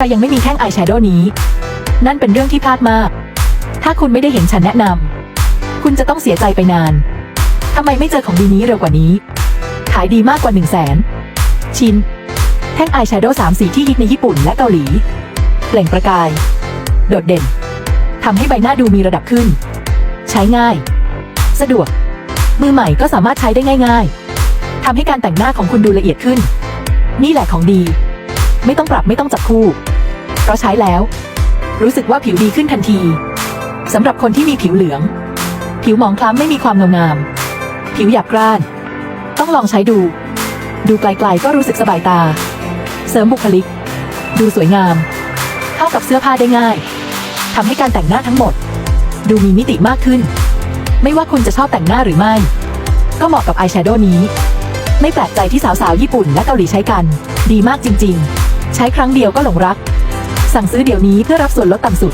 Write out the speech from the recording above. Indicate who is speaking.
Speaker 1: แต่ยังไม่มีแท่งอายแชโดว์นี้ นั่นเป็นเรื่องที่พลาดมาก ถ้าคุณไม่ได้เห็นฉันแนะนำ คุณจะต้องเสียใจไปนาน ทำไมไม่เจอของดีนี้เร็วกว่านี้ ขายดีมากกว่า 1 0 0 0 0แสนชิ้น แท่งอายแชโดว์สามสีที่ฮิตในญี่ปุ่นและเกาหลี เปล่งประกาย โดดเด่น ทำให้ใบหน้าดูมีระดับขึ้น ใช้ง่าย สะดวก มือใหม่ก็สามารถใช้ได้ง่าย ๆทำให้การแต่งหน้าของคุณดูละเอียดขึ้น นี่แหละของดี ไม่ต้องปรับไม่ต้องจับคู่ ราะใช้แล้ว รู้สึกว่าผิวดีขึ้นทันทีสำหรับคนที่มีผิวเหลือง ผิวหมองคล้ำไม่มีความเงางาม ผิวหยาบกร้าน ต้องลองใช้ดู ดูไกลๆก็รู้สึกสบายตา เสริมบุคลิก ดูสวยงาม เข้ากับเสื้อผ้าได้ง่ายทำให้การแต่งหน้าทั้งหมด ดูมีมิติมากขึ้น ไม่ว่าคุณจะชอบแต่งหน้าหรือไม่ ก็เหมาะกับอายแชโดว์นี้ ไม่แปลกใจที่สาวๆญี่ปุ่นและเกาหลีใช้กัน ดีมากจริง ๆ ใช้ครั้งเดียวก็หลงรัก สั่งซื้อเดี๋ยวนี้เพื่อรับส่วนลดต่ำสุด